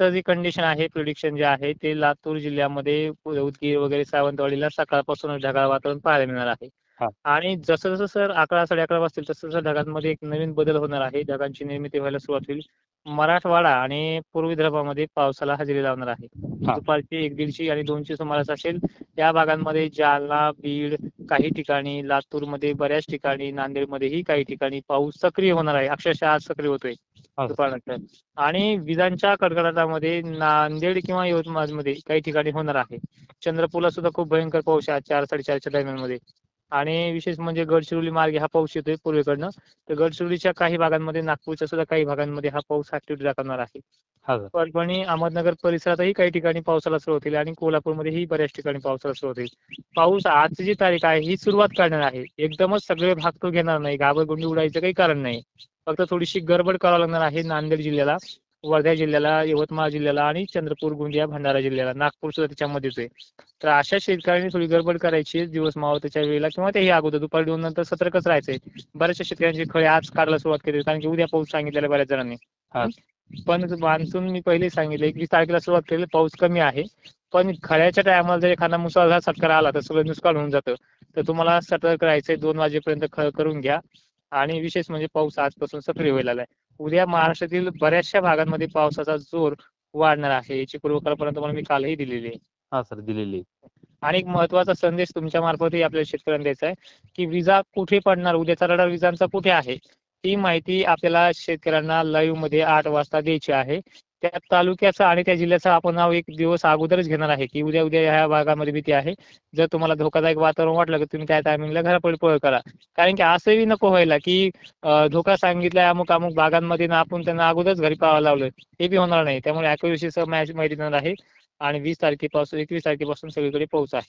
आजचं जी कंडिशन आहे प्रिडिक्शन जे आहे ते लातूर जिल्ह्यामध्ये उदगीर वगैरे सावंतवाडीला सकाळपासून ढगाळ वातावरण पाहायला मिळणार आहे. आणि जसं जसं सर अकरा साडे अकरा वाजतील तसं तसं ढगांमध्ये एक नवीन बदल होणार आहे. ढगांची निर्मिती व्हायला सुरुवात होईल. मराठवाडा आणि पूर्व विदर्भामध्ये पावसाला हजेरी लावणार आहे. दुपारची एक दीडची आणि दोनची सुमारास असेल. या भागांमध्ये जालना बीड काही ठिकाणी लातूरमध्ये बऱ्याच ठिकाणी नांदेडमध्येही काही ठिकाणी पाऊस सक्रिय होणार आहे. अक्षरशः आज सक्रिय होतोय. आणि विजांच्या कडकडाटामध्ये नांदेड किंवा यवतमाळमध्ये काही ठिकाणी होणार आहे. चंद्रपूरला सुद्धा खूप भयंकर पाऊस आहे चार साडेचारच्या दरम्यानमध्ये आणि विशेष म्हणजे गडचिरोली मार्गे हा पाऊस येतोय पूर्वेकडनं. तर गडचिरोलीच्या काही भागांमध्ये नागपूरच्या सुद्धा काही भागांमध्ये हा पाऊस ऍक्टिव्हिटी दाखवणार आहे. परभणी अहमदनगर परिसरातही काही ठिकाणी पावसाला सुरुवात होईल आणि कोल्हापूरमध्येही बऱ्याच ठिकाणी पावसाला सुरुवात होईल. पाऊस आजची जी तारीख आहे ही सुरुवात करणार आहे. एकदमच सगळे भाग तो घेणार नाही. घाबरगुंडी उडायचं काही कारण नाही. फक्त थोडीशी गडबड करावं लागणार आहे नांदेड जिल्ह्याला वर्धा जिल्ह्याला यवतमाळ जिल्ह्याला आणि चंद्रपूर गोंदिया भंडारा जिल्ह्याला. नागपूर सुद्धा त्याच्यामध्येच आहे. तर अशा शेतकऱ्यांनी थोडी गडबड करायची दिवस मावळत्याच्या वेळेला किंवा तेही अगोदर दुपारी दोन नंतर सतर्कच राहायचंय. बऱ्याचशा शेतकऱ्यांची खळे आज काढायला सुरुवात केली कारण की उद्या पाऊस सांगितलेला आहे बऱ्याच जणांनी. हा. पण मान्सून मी पहिले सांगितलं एकवीस तारखेला सुरुवात केली पाऊस कमी आहे. पण खळ्याच्या टायमाला जर एखादा मुसळधार सत्कार आला तर सगळं नुकसान होऊन जातं. तर तुम्हाला सतर्क राहायचंय दोन वाजेपर्यंत खळ करून घ्या. आणि विशेष म्हणजे पाऊस आजपासून सक्रिय व्हायला लागलाय उद्या महाराष्ट्रातील बऱ्याचशा भागांमध्ये पावसाचा जोर वाढणार आहे याची पूर्वकल्पना तुम्हाला मी कालही दिलेली आहे. हा सर दिलेली आणि एक महत्त्वाचा संदेश तुमच्या मार्फतही आपल्या शेतकऱ्यांना द्यायचा आहे की विजा कुठे पडणार उद्याचा रडार विजांचा कुठे आहे ही माहिती आपल्याला शेतकऱ्यांना लाईव्हमध्ये आठ वाजता द्यायची आहे. त्या तालुक्याचं आणि त्या जिल्ह्याचं आपण नाव एक दिवस अगोदरच घेणार आहे की उद्या उद्या ह्या भागामध्ये भीती आहे. जर तुम्हाला धोकादायक वातावरण वाटलं की तुम्ही त्या टायमिंगला घरापुढे पळ करा. कारण की असंही नको व्हायला की धोका सांगितलाय अमुक अमुक भागांमध्ये ना आपण त्यांना अगोदरच घरी पाहावं लावलं हे बी होणार नाही. त्यामुळे अॅक्युरेसी माहिती देणार आहे. आणि वीस तारखेपासून एकवीस तारखेपासून सगळीकडे पाऊस आहे.